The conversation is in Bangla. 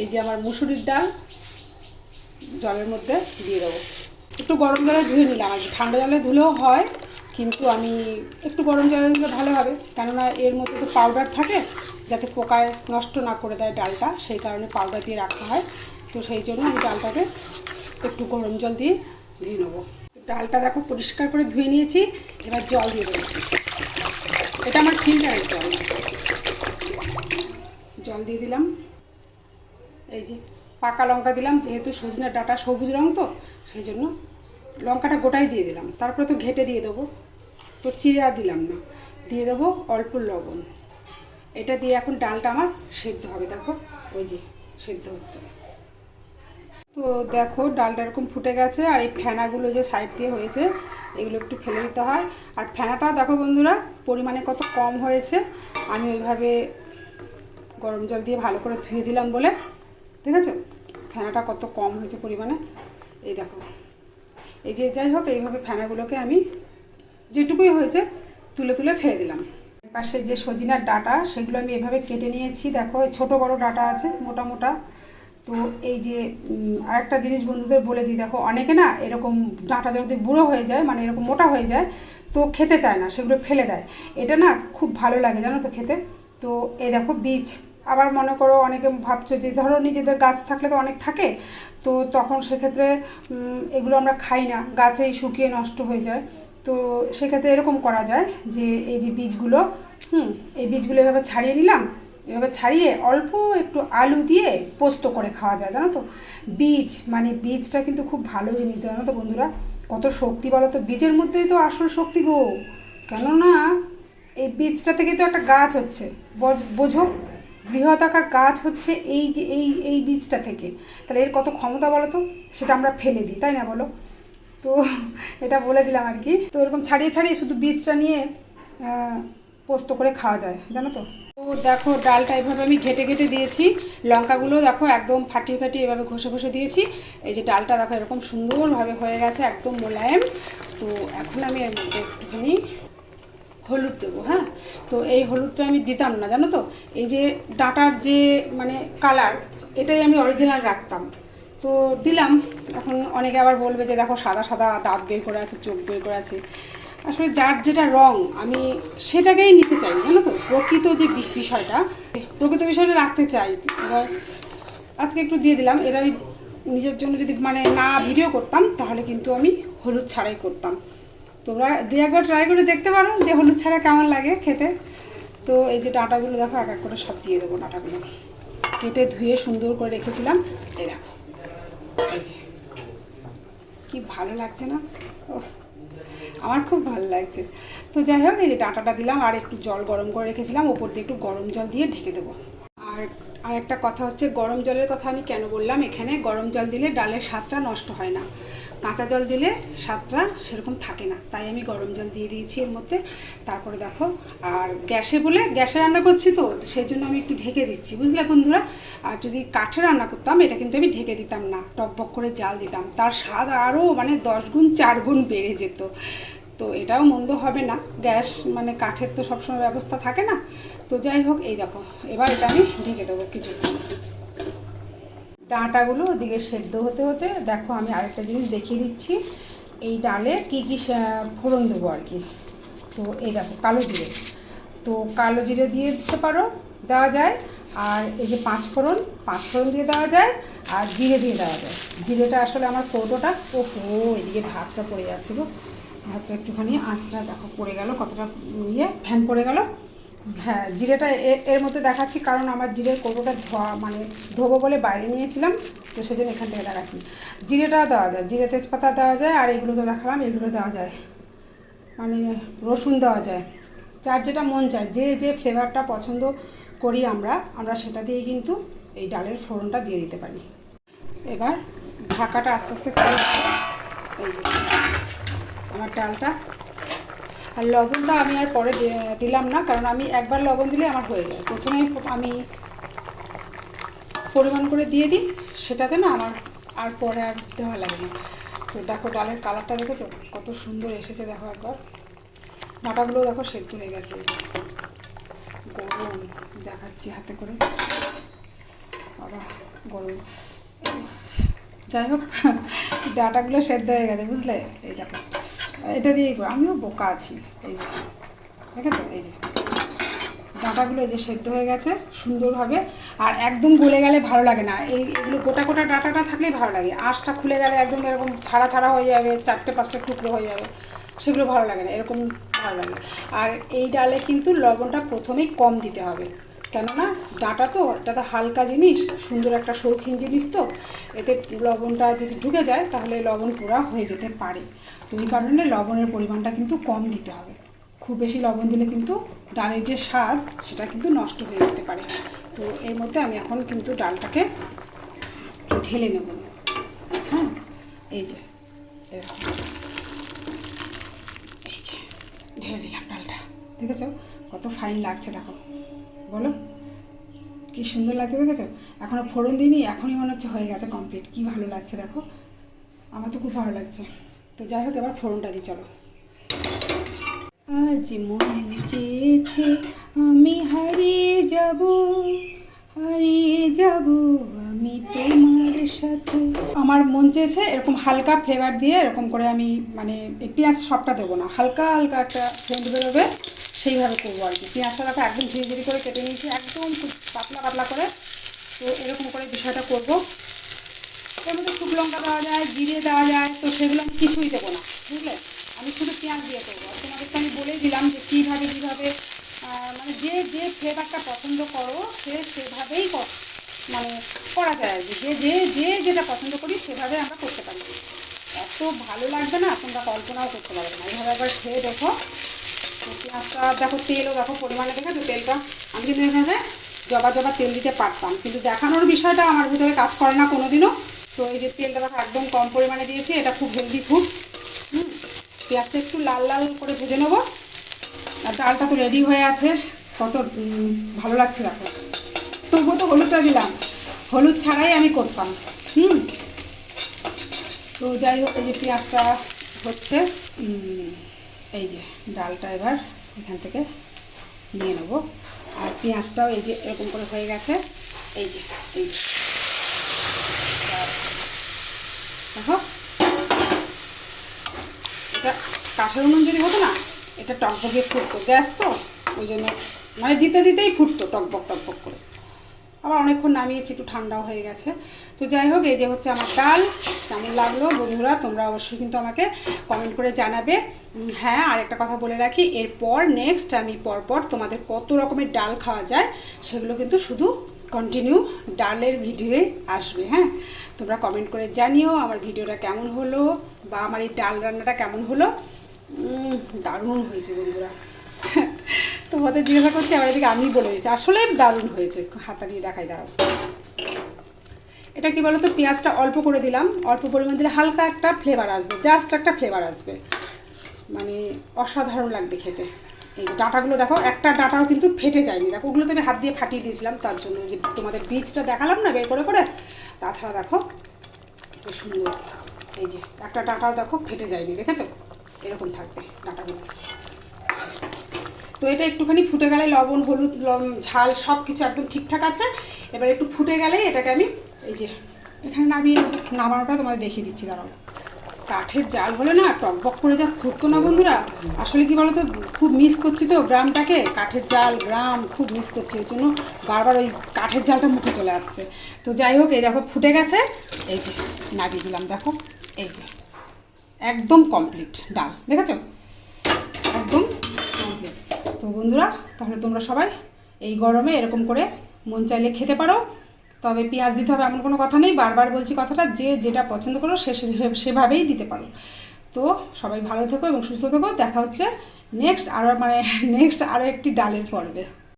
এই যে আমার মুসুরির ডাল, জলের মধ্যে দিয়ে দেবো। একটু গরম জলে ধুয়ে নিলাম। আর। ঠান্ডা জলে ধুলেও হয়, কিন্তু আমি একটু গরম জলে দিলে ভালো হবে। কেননা এর মধ্যে তো পাউডার থাকে, যাতে পোকায় নষ্ট না করে দেয় ডালটা, সেই কারণে পাউডার দিয়ে রাখা হয়। তো সেই জন্য আমি ডালটাকে একটু গরম জল দিয়ে ধুয়ে নেব। ডালটা দেখো পরিষ্কার করে ধুয়ে নিয়েছি, এবার জল দিয়ে দেবো। এটা আমার ফিল্টারের জল। জল দিয়ে দিলাম। এই যে পাকা লঙ্কা দিলাম, যেহেতু সজনের ডাটা সবুজ রং তো, সেই জন্য লঙ্কাটা গোটাই দিয়ে দিলাম। তারপরে তো ঘেটে দিয়ে দেবো। তো চিড়ে দিলাম না। দিয়ে দেবো অল্প লবণ। এটা দিয়ে এখন ডালটা আমার সেদ্ধ হবে। দেখো, ওই যে সেদ্ধ হচ্ছে। তো দেখো, ডালটা এরকম ফুটে গেছে, আর এই ফেনাগুলো যে সাইড দিয়ে হয়েছে, এগুলো একটু ফেলে দিতে হয়। আর ফেনাটাও দেখো বন্ধুরা, পরিমাণে কত কম হয়েছে। আমি ওইভাবে গরম জল দিয়ে ভালো করে ধুয়ে দিলাম বলে ঠিক আছে ফেনাটা কত কম হয়েছে পরিমাণে? এই দেখো। এই যে যাই হোক, এইভাবে ফেনাগুলোকে আমি যেটুকুই হয়েছে তুলে তুলে ফেলে দিলাম। পাশে যে সজিনার ডাটা, সেগুলো আমি এভাবে কেটে নিয়েছি। দেখো ছোটো বড় ডাটা আছে, মোটা মোটা। তো এই যে আরেকটা জিনিস বন্ধুদের বলে দিই, দেখো, অনেকে না এরকম ডাঁটা যদি বুড়ো হয়ে যায় মানে এরকম মোটা হয়ে যায়, তো খেতে চায় না, সেগুলো ফেলে দেয়। এটা না খুব ভালো লাগে, জানো তো, খেতে। তো এই দেখো, বীজ। আবার মনে করো অনেকে ভাবছ যে, ধরো নিজেদের গাছ থাকলে তো অনেক থাকে, তো তখন সেক্ষেত্রে এগুলো আমরা খাই না, গাছেই শুকিয়ে নষ্ট হয়ে যায়। তো সেক্ষেত্রে এরকম করা যায় যে, এই যে বীজগুলো, হুম, এই বীজগুলো এভাবে ছাড়িয়ে নিলাম, এভাবে ছাড়িয়ে অল্প একটু আলু দিয়ে পোস্ত করে খাওয়া যায়, জানো তো? বীজ মানে বীজটা কিন্তু খুব ভালো জিনিস, জানো তো বন্ধুরা? কত শক্তি বলো তো, বীজের মধ্যেই তো আসল শক্তি গো। কেননা, এই বীজটা থেকে তো একটা গাছ হচ্ছে। বোঝো? বৃহদাকার গাছ হচ্ছে এই যে, এই এই বীজটা থেকে। তাহলে এর কত ক্ষমতা বলো তো? সেটা আমরা ফেলে দিই, তাই না বলো? তো এটা বলে দিলাম আর কি। তো এরকম ছাড়িয়ে ছাড়িয়ে শুধু বীজটা নিয়ে পোস্ত করে খাওয়া যায়, জানো তো? তো দেখো, ডালটা এভাবে আমি ঘেটে ঘেটে দিয়েছি। লঙ্কাগুলো দেখো একদম ফাটিয়ে ফাটিয়ে এভাবে ঘষে ঘষে দিয়েছি। এই যে ডালটা দেখো এরকম সুন্দরভাবে হয়ে গেছে, একদম মোলায়েম। তো এখন আমি এর মধ্যে একটুখানি হলুদ দেবো হ্যাঁ? তো এই হলুদটা আমি দিতাম না, জানো তো? এই যে ডাটার যে মানে কালার এটাই আমি অরিজিনাল রাখতাম। তো দিলাম, এখন অনেকে আবার বলবে যে, দেখো, সাদা সাদা দাঁত বের করে আছে, চোখ বের করে আছে। আসলে যার যেটা রং, আমি সেটাকেই নিতে চাই, জানো তো? প্রকৃত যে বিষয়টা, প্রকৃত বিষয়টা রাখতে চাই। এবার আজকে একটু দিয়ে দিলাম এটা আমি নিজের জন্য যদি মানে না ভিডিও করতাম, তাহলে কিন্তু আমি হলুদ ছাড়াই করতাম। তোমরা দু একবার ট্রাই করে দেখতে পারো যে হলুদ ছাড়া কেমন লাগে খেতে। তো এই যে ডাঁটাগুলো দেখো এক এক করে সব দিয়ে দেবো ডাঁটাগুলো। কেটে ধুয়ে সুন্দর করে রেখেছিলাম। এই দেখো কি ভালো লাগছে না? ওহ, আমার খুব ভালো লাগছে। তো যাই হোক এই যে ডাঁটাটা দিলাম আর একটু জল গরম করে রেখেছিলাম ওপর দিয়ে একটু গরম জল দিয়ে ঢেকে দেবো। আর আর একটা কথা হচ্ছে গরম জলের কথা আমি কেন বললাম? এখানে গরম জল দিলে ডালের স্বাদটা নষ্ট হয় না। কাঁচা জল দিলে স্বাদটা সেরকম থাকে না। তাই আমি গরম জল দিয়ে দিয়েছি এর মধ্যে। তারপরে দেখো, আর গ্যাসে বলে, গ্যাসে রান্না করছি তো সেই জন্য আমি একটু ঢেকে দিচ্ছি। বুঝলে বন্ধুরা? আর যদি কাঠে রান্না করতাম, এটা কিন্তু আমি ঢেকে দিতাম না টকবক করে জাল দিতাম। তার স্বাদ আরও মানে দশ গুণ, চার গুণ বেড়ে যেত। তো এটাও মন্দ হবে না। গ্যাস মানে কাঠের তো সবসময় ব্যবস্থা থাকে না। তো যাই হোক, এই দেখো, এবার এটা আমি ঢেকে দেবো কিছুক্ষণ। ডাঁটাগুলো ওদিকে সেদ্ধ হতে হতে দেখো আমি আরেকটা জিনিস দেখিয়ে দিচ্ছি। এই ডালে কী কী ফোড়ন দেবো আর কি। তো এই দেখো, কালো জিরে। তো কালো জিরে দিয়ে দিতে পারো, দেওয়া যায়। আর এই যে পাঁচ ফোড়ন পাঁচ ফোড়ন দিয়ে দেওয়া যায় আর জিরে দিয়ে দেওয়া যায়। জিরেটা আসলে আমার কৌটোটা ও এদিকে ভাতটা পড়ে যাচ্ছে গো। ভাতটা একটুখানি আঁচটা দেখো পড়ে গেল, কতটা ইয়ে ফ্যান পড়ে গেল। হ্যাঁ জিরেটা এর মধ্যে দেখাচ্ছি, কারণ আমার জিরের কৌটোটা ধোয়া মানে ধোবো বলে বাইরে নিয়েছিলাম, তো সেজন্য এখান থেকে দেখাচ্ছি। জিরেটা দেওয়া যায়, জিরে তেজপাতা দেওয়া যায়, আর এগুলো তো দেখালাম, এগুলো দেওয়া যায়। মানে রসুন দেওয়া যায়। যার যেটা মন চায়, যে যে ফ্লেভারটা পছন্দ করি আমরা আমরা সেটা দিয়েই কিন্তু এই ডালের ফোড়নটা দিয়ে দিতে পারি। এবার ঢাকাটা আস্তে আস্তে এই আমার ডালটা আর লবণটা আমি আর পরে দিলাম না, কারণ আমি একবার লবণ দিলে আমার হয়ে যায়। প্রথমে আমি পরিমাণ করে দিয়ে দিই, সেটাতে না আমার আর পরে আর দেওয়া লাগে না। তো দেখো ডালের কালারটা দেখেছ? কত সুন্দর এসেছে, দেখো একবার। ডাটাগুলো দেখো সেদ্ধ হয়ে গেছে। গরম, দেখাচ্ছি হাতে করে। বাবা করব যাই হোক, ডাটাগুলো সেদ্ধ হয়ে গেছে, বুঝলে? এই দেখো। এটা করো আমিও বোকা আছি। এই যে দেখেছ এই যে। ডাটাগুলো যে সেদ্ধ হয়ে গেছে সুন্দরভাবে, আর একদম গলে গেলে ভালো লাগে না। এই, এগুলো গোটা গোটা ডাটাটা থাকলেই ভালো লাগে। আঁশটা খুলে গেলে একদম এরকম ছাড়া ছাড়া হয়ে যাবে, চারটে পাঁচটা টুকরো হয়ে যাবে। সেগুলো ভালো লাগে না, এরকম ভালো লাগে আর এই ডালে কিন্তু লবণটা প্রথমেই কম দিতে হবে। কেননা ডাঁটা তো এটা তো হালকা জিনিস, সুন্দর একটা শৌখিন জিনিস তো। এতে লবণটা যদি ঢুকে যায়, তাহলে লবণ পোড়া হয়ে যেতে পারে। তো এই কারণে লবণের পরিমাণটা কিন্তু কম দিতে হবে। খুব বেশি লবণ দিলে কিন্তু ডালের যে স্বাদ, সেটা কিন্তু নষ্ট হয়ে যেতে পারে। তো এর মধ্যে আমি এখন কিন্তু ডালটাকে ঢেলে নেব। হ্যাঁ এই যে এই যে, ঢেলে দিলাম ডালটা। দেখেছ? কত ফাইন লাগছে, দেখো। বলো? কি সুন্দর লাগছে, দেখেছ? এখনও ফোড়ন দিইনি, এখনই মনে হচ্ছে হয়ে গেছে কমপ্লিট। কি ভালো লাগছে, দেখো। আমার তো খুব ভালো লাগছে। তো যাই হোক, এবার ফোড়নটা দিই চলো। আজ মন চেয়েছে আমি হারিয়ে যাব হারিয়ে যাব আমি তোমার সাথে। আমার মন চেয়েছে এরকম হালকা ফ্লেভার দিয়ে এরকম করে আমি মানে পেঁয়াজ সবটা দেবো না। হালকা হালকা একটা সেন্ট বেরোবে, সেইভাবে করব আর কি। পেঁয়াজটা দেখো একদম ধীরে করে কেটে নিয়েছি, একদম খুব পাতলা পাতলা করে। তো এরকম করে বিষয়টা করব। এর মধ্যে শুকনো লঙ্কা দেওয়া যায়, জিরে দেওয়া যায়, তো সেগুলো আমি কিছুই দেবো না, বুঝলে? আমি শুধু পেঁয়াজ দিয়ে করব। তোমাদেরকে আমি বলেই দিলাম যে কীভাবে কীভাবে মানে যে যে ফ্লেভারটা পছন্দ করো, সে সেভাবেই মানে করা যায় যে যে যে যেটা পছন্দ করি, সেভাবে আমরা করতে পারি। এত ভালো লাগবে না, তোমরা কল্পনাও করতে পারবে না। এইভাবে একবার খেয়ে দেখো। পেঁয়াজটা, দেখো তেলও, দেখো পরিমাণে দেখেছ তেলটা, আমি কিন্তু এখানে জবা জবা তেল দিতে পারতাম। কিন্তু দেখানোর বিষয়টা আমার ভিতরে কাজ করে না কোনোদিনও। তো এই যে তেলটা দেখো একদম কম পরিমাণে দিয়েছি, এটা খুব হেলদি ফুড হুম, পেঁয়াজটা একটু লাল লাল করে ভেজে নেব। আর ডালটা তো রেডি হয়ে আছে, কত ভালো লাগছে দেখো। তবুও তো হলুদটা দিলাম। হলুদ ছাড়াই আমি করতাম। হুম, তো যাই হোক, এই যে পেঁয়াজটা হচ্ছে এই যে ডালটা এবার এখান থেকে নিয়ে নেব। আর পেঁয়াজটাও এই যে এরকম করে হয়ে গেছে, এই যে এই যে। দেখো। এটা কাঠের উনুন যদি হতো না, এটা টকবকে ফুটতো, গ্যাস তো, ওই জন্য মানে দিতে দিতেই ফুটতো টকবক টকবক করে। আবার অনেকক্ষণ নামিয়েছি, একটু ঠান্ডাও হয়ে গেছে। তো যাই হোক, এই যে হচ্ছে আমার ডাল, কেমন লাগল বন্ধুরা, তোমরা অবশ্যই কিন্তু আমাকে কমেন্ট করে জানাবে। হ্যাঁ আর একটা কথা বলে রাখি, এরপর নেক্সট আমি পরপর তোমাদের কত রকমের ডাল খাওয়া যায়, সেগুলো কিন্তু শুধু কন্টিনিউ ডালের ভিডিওয়ে আসবে হ্যাঁ? তোমরা কমেন্ট করে জানিও আমার ভিডিওটা কেমন হলো বা আমার এই ডাল রান্নাটা কেমন হলো। দারুণ হয়েছে বন্ধুরা। তোমাদের জিজ্ঞাসা করছি, আমার এদিকে আমি বলে দিচ্ছি। আসলে দারুণ হয়েছে। হাতা দিয়ে দেখাই, দাঁড়াও। এটা কি বলতো, পেঁয়াজটা অল্প করে দিলাম। অল্প পরিমাণ দিলে হালকা একটা ফ্লেভার আসবে জাস্ট একটা ফ্লেভার আসবে। মানে অসাধারণ লাগবে খেতে। এই ডাটাগুলো দেখো, একটা ডাটাও কিন্তু ফেটে যায়নি। দেখো ওগুলো তো আমি হাত দিয়ে ফাটিয়ে দিয়েছিলাম, তার জন্য যে তোমাদের বীজটা দেখালাম না, বের করে করে? তাছাড়া দেখো কি সুন্দর এই যে, একটা ডাঁটাও দেখো ফেটে যায়নি, দেখেছ? এরকম থাকবে ডাঁটাগুলো। তো এটা একটুখানি ফুটে গেলে লবণ, হলুদ ঝাল সব কিছু একদম ঠিকঠাক আছে। এবার একটু ফুটে গেলে এটাকে আমি, এই যে, এখানে নামিয়ে নামানোটা তোমাদের দেখিয়ে দিচ্ছি, দাঁড়াও। কাঠের জাল হলে না টকবক করে যা ফুটতো না বন্ধুরা। আসলে কি বলতো, খুব মিস করছি তো গ্রামটাকে। কাঠের জাল, গ্রাম খুব মিস করছি। ওই জন্য বারবার ওই কাঠের জালটা মুখে চলে আসছে। তো যাই হোক, এই দেখো ফুটে গেছে। এই যে নামিয়ে দিলাম, দেখো। এই যে একদম কমপ্লিট ডাল, দেখেছ? একদম তো বন্ধুরা, তাহলে তোমরা সবাই এই গরমে এরকম করে মন চাইলে খেতে পারো। তবে পেঁয়াজ দিতে হবে এমন কোনো কথা নেই। বারবার বলছি কথাটা, যে যেটা পছন্দ করো সে সেভাবেই দিতে পারো। তো সবাই ভালো থেকো এবং সুস্থ থেকো। দেখা হচ্ছে নেক্সট আরও মানে নেক্সট আরও একটি ডালের পর্বে।